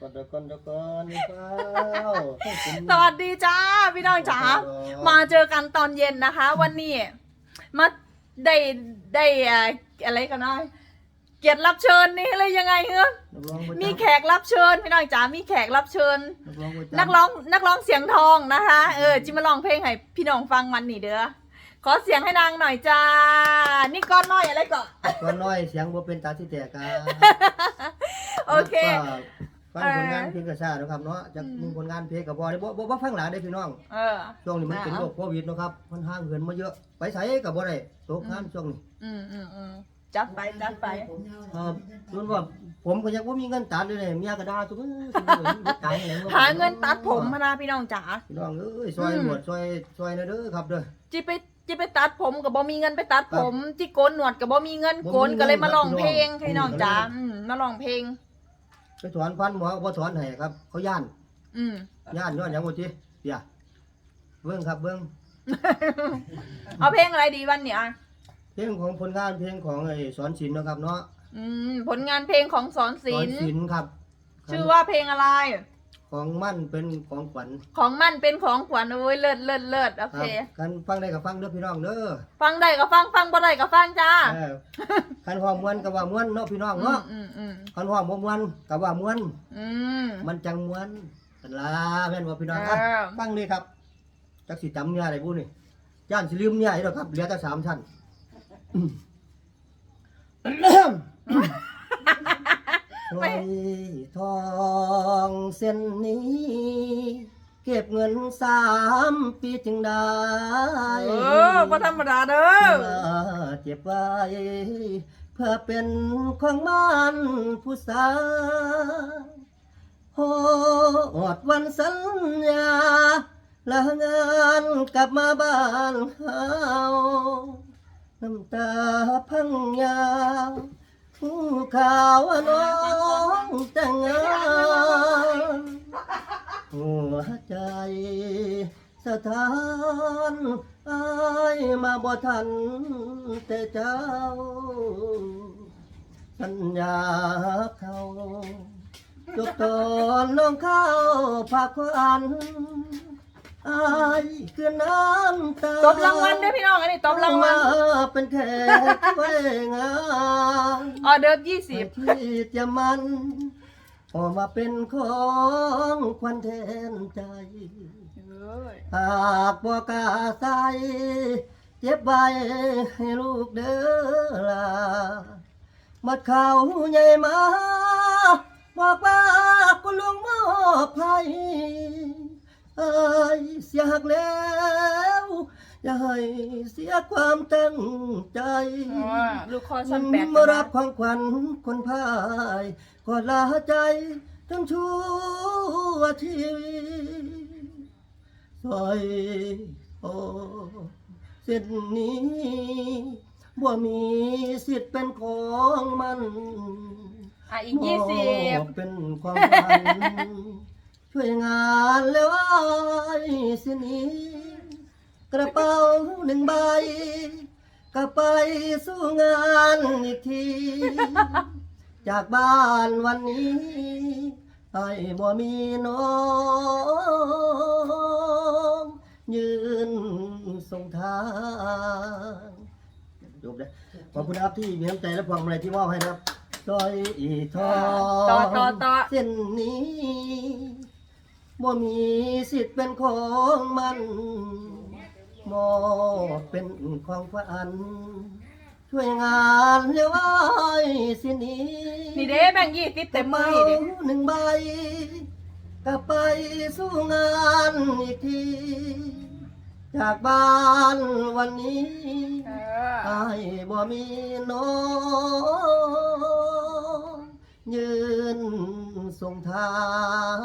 ก่อนเดี๋ยวก่อนเดี๋ยวก่อนนี่เปล่าให้ผมสวัสดีจ้าพี่น้องจ๋ามาเจอกันตอนเย็นนะคะ วันนี้มาได้ได้เอ่ออะไรกันนะเกียรติรับเชิญนี่เลยยังไงเฮ้อนักร้องประจำมีแขกรับเชิญพี่น้องจ๋ามีแขกรับเชิญ นักร้องประจำนักร้องนักร้องเสียงทองนะคะเออจิมาลองเพลงให้พี่น้องฟังมันนี่เด้อขอเสียงให้นางหน่อยจ้า นี่ก้อนน้อยอะไรก่อนก่อนน้อยเสียงบ่เป็นตาที่แตกกาโอเค ฟังผลงานเพลงกระซ่านะครับเนาะจากมึงผลงานเพลงกับบ่ได้บ่บ่บ่ฟังหลายได้อพี่น้อง เออ ช่วงนี้มันเป็นโรคโควิดเนาะครับ มันห่างเหินมาเยอะ ไปไสกับบ่ได้ตกงานช่วงนี้อืมอืมอืมจัดไปจัดไป เออรุ่นว่าผมก็ยังบ่มีเงินตัดเลยเนี่ยเมียก็ด่าทุกมื้อทุกมื้อนี่ตายแล้วหาเงินตัดผมมานะพี่น้องจ๋า พี่น้องเอ้ยซอยหนวดซอยซอยหนะเด้อครับเด้อ จิไปจิไปตัดผมกับบ่มีเงินไปตัดผม จิโกนหนวดกับบ่มีเงินบ่มีโกนก็เลยเงินมาลองเพลงครับพี่น้องจ๋าอืมอืมมาลองเพลง ไปถอนฟันหมอก็บ่ถอนให้ครับ เขาย่านอืม ย่านย้อนหยังบ่ติเดี๋ยวเบิ่งครับเบิ่งเอาเพลงอะไรดีวันเนี้ยเพลงของผลงานเพลงของไอ้สอนศิลป์เนาะครับเนาะอืม ผลงานเพลงของสอนสศิอนลป์ศิลป์ครับชื่อว่าเพลงอะไร ของมั่นเป็นของขวัญของมั่นเป็นของขวัญโอ้ยเลิศเลิศเลิศโอคเครับกันฟังได้ก็ฟังเด้อพี่น้องเด้อฟังได้ก็ฟังฟังบ่ได้ก็ฟังจ้าเออคันห้องม่วนก็ว่าม่วนเนาะพี่น้องอืเนาะมอืมอืมคันห้องบ่ม่วนก็ว่าม่วน อืม มันจังม่วนกันล่ะแม่นบ่พี่น้องเอครับอฟังนี่ครับจักสิจำเนี่ยได้บ่นี่ย่านสิลืมเนี่ยอีกแล้วครับเหลือแต่สามชั้น ไว้ทองเส้นนี้ เก็บเงินสามปีจึงได้เออบ่ธรรมดาเด้อเก็บไว้เพื่อเป็นของมันผู้สาวโหอดวันสัญญาลางานกลับมาบ้านเฮาน้ำตาพังยาว ผู้ข่าวว่าน้องแต่งงานหัวใจสถานอายมาบ่ทันแต่เจ้า สัญญาเขาจบตอนน้องเข้าพักควัน อายคือน้ำตาตบรางวัลด้วยพี่น้องอันนี้ตบรางวัลมาเป็นแขกไว้งานออเดิร์ฟยี่สิบที่จะมันออกมาเป็นของควันแทนใจหากบ่กล้าใส่เจ็บไว้ให้ลูกเด้อล่ะมัดเขาใหญ่มา บอกว่าคุณลุงมอบให้ เอ้ยเสียหักแล้วอย่าให้เสียความตั้งใจลูกคอสั้นแปดมารับของขวัญคนพายกอดลาใจทั้งชั่วชีวิตซอยโอเส้นนี้บ่มีสิทธิ์เป็นของมันอะอีกยี่สิบมอบเป็นความฝัน ช่วยงานแล้วไอ้สินี้กระเป๋าหนึ่งใบก็ไปสู้งานอีกที จากบ้านวันนี้ไอ้บ่มีน้องยืนส่งทางจบเลยขอบคุณครับที่มีน้ำใจและความอะไรที่มอบให้นะครับซอยอีทองต่อต่อต่อเส้นนี้ บ่มีสิทธิ์เป็นของมันมอบเป็นของฝัน ช่วยงานเลี้ยวไอ้สินี้นี่เด้แบ่งยี่สิบเต็มมือนี่เด้หนึ่งใบกลับไปสู้งานอีกที จากบ้านวันนี้เอไอ้อบ่มีน้อง ยืนส่งทาง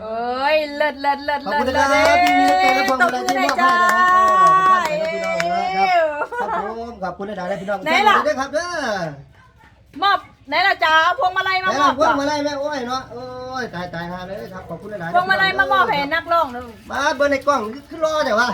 เอ้ยเลิศเลิศเลิศขอบเลิคุศณเลินะศครับที่มีใจและความตกบรุมืณาอที่ได้มอบให้จ้า นะครับเออขอบคุณนะพี่น้องนะครับครับผมขอบคุณหลายๆนะพี่น้องไหนล่ะ ด้วยครับเด้อ มอบไหนล่ะจ้าพวงมาลัยไหนมามอล่ะบพวก่งอนมาลัยแม่โอ้ยเนาะโอ้ยตายตายหาเลยครับขอบคุณหลายๆพวงมาลัยมามอบให้นักร้องหนึ่งมาเบอร์ในกล้องคือรอแต่ว่า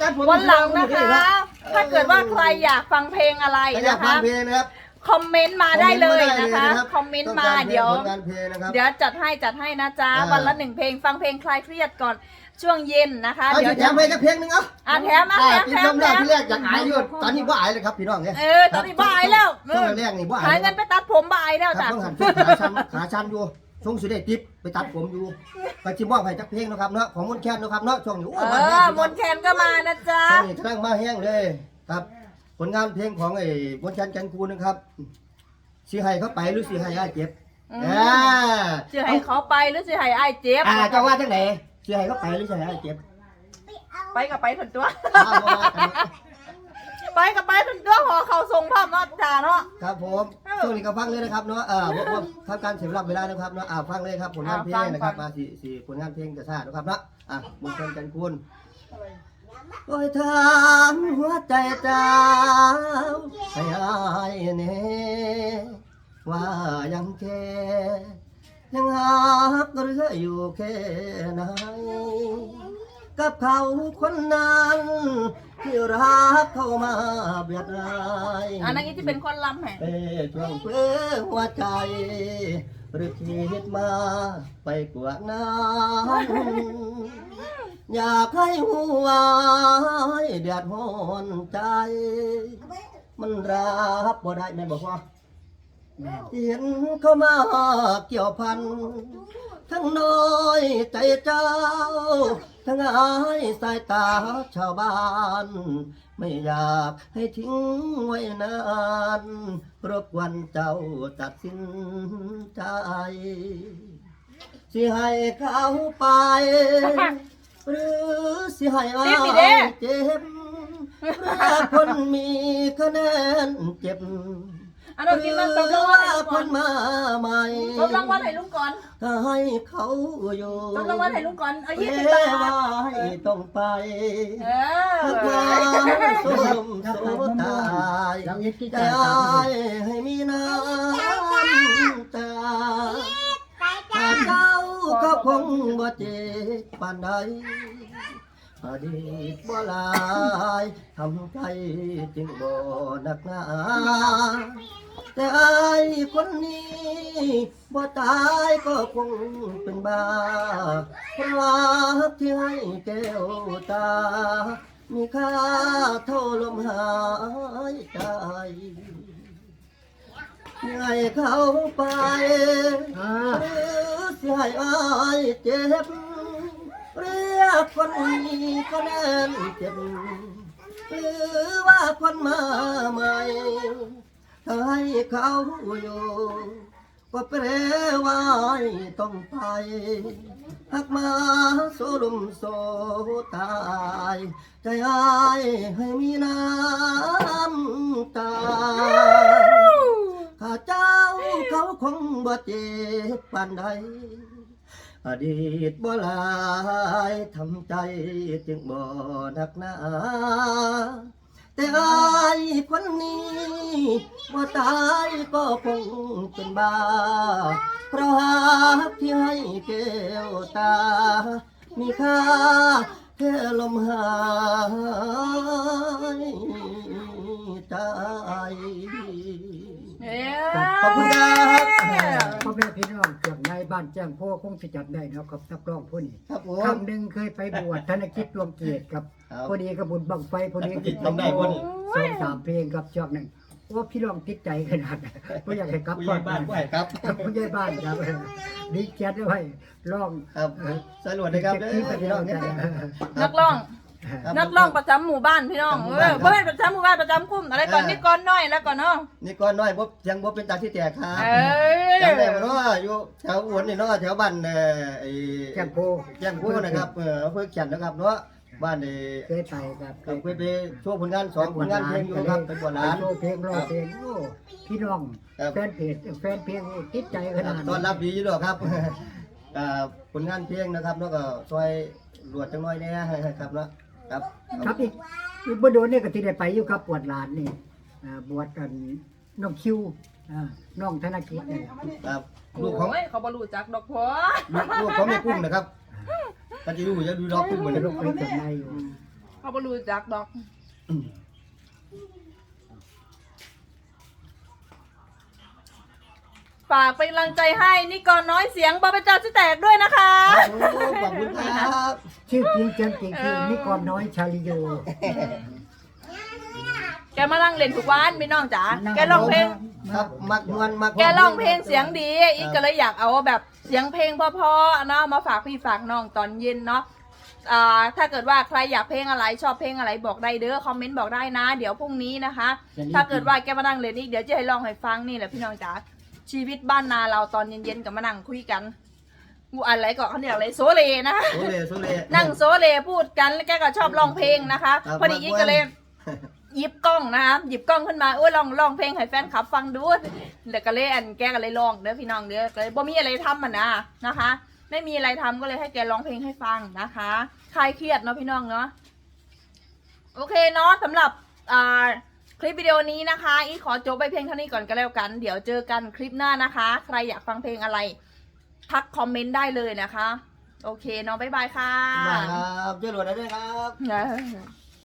จัดผมวันหลังนะคะเออถ้าเกิดว่าใครอยากฟังเพลงอะไรใครอยานะกฟัคะ งเพลงนะครับ คอมเมนต์มาได้เลยนะคะ คอมเมนต์มาเดี๋ยวผลงานเพลงนะครับเดี๋ยวจัดให้จัดให้นะจ๊ะอ่าวันละหนึ่งเพลงฟังเพลงคลายเครียดก่อนช่วงเย็นนะคะเอาเดี๋ยวแถมเพลงสักเพลงหนึงเอะอะแถมอะแถมพี่แถน้อมงแถแรกมที่แรกอยากอายอยู่ตอนนี้บ่อายเลยครับพี่น้องเนี่ยเออตอนนี้บ่อายแล้วช่วงแรกนี่บ่อายหายเงินไปตัดผมบ่ายแล้วครัจ้ะบต้องหันช่วงขาชันขาชันอยู่ช่วงสุดเด็ดทิปไปตัดผมอยู่ไปชิมว่าไปจักเพลงนะครับเนาะของมนต์แคนนะครับเนาะช่วงนี้โอ้เอยมาแห้องมนต์แคนก็มานะจ๊ะช่วงนี้กำลังมาแห้งเลยครับ ผลงานเพลงของไอ้มนต์แคนแกนคูนะครับสีให้เขาไปหรือสีให้อ้ายเจ็บอืม อ่าจะให้เขาไปหรือจะให้ไอ้ายเจ็บ อ่าเจ้าว่าจังไหนสีให้เขาไปหรือสีให้อ้ายเจ็บไปกับไปถึงตัว อ้าวบ่ว่ากันไปกับไปถึงตัวหอเขาทรงพ่อมเนาะจ้าเนาะ ครับผมช่วงนี้ก็ฟังเลยนะครับเนาะเอ่าว่าว่าทำการเสียเวลาเวลานะครับเนาะอ่าฟังเลยครับผลงานเพลงนะครับมาสี่สี่ผลงานเพลงจะซ่านะครับเนาะอะมนต์แคนแกนคู โอ้ยถามหัวใจเจ้าให้อายเน่ว่ายังแค่ยังหักเรืออยู่แค่ไหนกับเขาคนนั้นที่รักเข้ามาเบียดรายอันนั้นที่เป็นคนลำแห่เป้ช่วงเพื่อหัวใจ หรือคิดมาไปกว่านั้นอยากให้หัวเดือดร้อนใจ มันรับบ่ได้แม่บอกว่าเห็นเข้ามาเกี่ยวพัน ทั้งน้อยใจเจ้า ทั้งอายสายตาชาวบ้าน ไม่อยากให้ทิ้งไว้นานรบกวนเจ้าตัดสินใจสิให้เขาไป หรือสิให้อายเจ็บรักคนมีคะแนนเจ็บ อันนั้นกินมันตบรางวัลให้ลุงคก่อนนมาใหม่ตบรางวัลให้ลุงก่อนถ้าให้เขาอยู่ตบรางวัลให้ลุงก่อนเอายี่เอ้สิบบาทว่าให้ต้องไปเอถ้าอความสมโสตายเรายึดที่ใจใจอ้ายให้มีน้ำตาถ้าเจ้าก็คงบ่เจ็บปานใด อดีตบ่หลายทำใจจึงบ่หนักหนาแต่ไอ้คนนี้บ่ตายก็คงเป็นบ้าเพราะรักที่ให้แก้วตา มีค่าเท่าลมหายใจให้เขาไปอ่าหรือเสียให้อายเจ็บเรียกคนนี้ก็แน่นเจ็บหรือว่าคนมาใหม่ให้เขาอยู่ก็แปลว่าต้องไปหักมาโซลุมโซตาย ใจอายให้มีน้ำตาข้าเจ้าเขาคงบ่เจ็บปานใด อดีตบ่หลายทำใจจึงบ่หนักหนาแต่อายคนนี้ว่าตายก็คงเป็นบ้า เพราะหักที่ให้แก้วตา มีค่าแค่ลมหายใจเอ้ขอบคุณครับพ่อ แม่พี่น้องเกือบในบ้านแจ้งพ่อคงสิจัดได้เนาะกับนักร้องผู้นี้ครับผครั้มงหนึ่งเคยไปบวชธนกิจรวมเกียรติกับครับ พอดีกับบุญบังไฟพอดีธนกิจจำได้พอดีสองสามเพลงกับช่วงหนึ่งว่าพี่น้องติดใจขนาดไม่อยากให้กลับผู้ใหญ่บ้านผู้ใหญ่ครับผู้ใหญ่บ้านครับดีแจ๊ดด้วยร้องครับ สรวจนะครับเด้อพี่น้องเนี่ยนักร้อง ครับ นักร้องประจำหมู่บ้านพี่น้องประจำหมู่เอบ้านอเพื่อนประจำหมู่บ้านประจำคุ้มอะไรก่อนเออนี่ก่อนน้อยแล้วก่อนเนาะนี่ก้อนน้อยบ่เสียงบ่เป็นตาที่แตกครับเอ้ยจำได้บ่เนาะอยู่แถวอุบลนี่เนาะแถวบ้านเอ่อไอ้แจ้งโพแจ้งผู้นะครับเอออำเภอเขียนนะครับเนาะบ้านไอ้เคยไปครับเคยไปโชว์ผลงานสองผลงานเพลงอยู่ครับไปบวชหลาน โชว์เพลงร้องเพลงโอ้พี่น้องครับ แฟนเพจแฟนเพลงติดใจขนาดตอนรับดีอยู่ดอกครับ อ่าผลงานเพลงนะครับแล้วก็ซอยรวดจังน้อยแน่ครับเนาะ ครับครับอีกอีกบ่โดนเนี่ยก็ที่ได้ไปอยู่ครับปวดหลานนี่อ่าบวชกันน้องคิวอ่าน้องธนกิจเนี่ยครับลูกของโอ้ยเขาบรู้จักดอกพัวลูกลูกของแม่กุ้งนะครับก็จะดูจะดูดอกกุ้งเหมือนจะกันลงไปจบในอยู่ เขาบรู้จักดอก ฝากเป็นกำลังใจให้นี่ก่อนน้อยเสียงบอเป็นจ่าชิแตกด้วยนะคะ โอ้ขอบคุณครับชื่อจริงเจังจริงคือเออนิกรน้อยชาลิโย แกมานั่งเล่นทุกวันพี่น้องจ๋าแกร้องเพลง ครับมักมวนมักแกร้องเพลงเสียงดี อีกก็เลยอยากเอาแบบเสียงเพลงเพอๆเนาะมาฝากพี่ฝากน้องตอนเย็นเนาะอ่าถ้าเกิดว่าใครอยากเพลงอะไรชอบเพลงอะไรบอกได้เด้อคอมเมนต์บอกได้นะ เดี๋ยวพรุ่งนี้นะคะ ถ้าเกิดว่าแกมานั่งเล่นอีกเดี๋ยวจะให้ลองให้ฟังนี่แหละพี่น้องจ๋า ชีวิตบ้านนาเราตอนเย็นๆกับมานั่งคุยกันกูอะไรก็เขาเรียกอะไรโซเลนะโซเลโซเลนั่งโซเลพูดกันแล้วแกก็ชอบร้องเพลงนะคะครับพอดีอีกก็เลยหยิบกล้องนะคะหยิบกล้องขึ้นมาเอ้ยลองลองเพลงให้แฟนคลับฟังดูแล้วก็เลยอันแกก็เลยลองเด้อพี่น้องเด้อก็เลยบ่มีอะไรทำมันนะนะคะ ไม่มีอะไรทำก็เลยให้แกร้องเพลงให้ฟังนะคะคลายเครียดเนาะพี่น้องเนาะโอเคเนาะสำหรับอ่า คลิปวิดีโอนี้นะคะอีขอจบไปเพียงเท่านี้ก่อนก็แล้วกัน เดี๋ยวเจอกันคลิปหน้านะคะ ใครอยากฟังเพลงอะไร ทักคอมเมนต์ได้เลยนะคะ โอเคเนาะบ๊ายบายค่ะมาครับช่วยโหลดได้ด้วยครับ Yeah.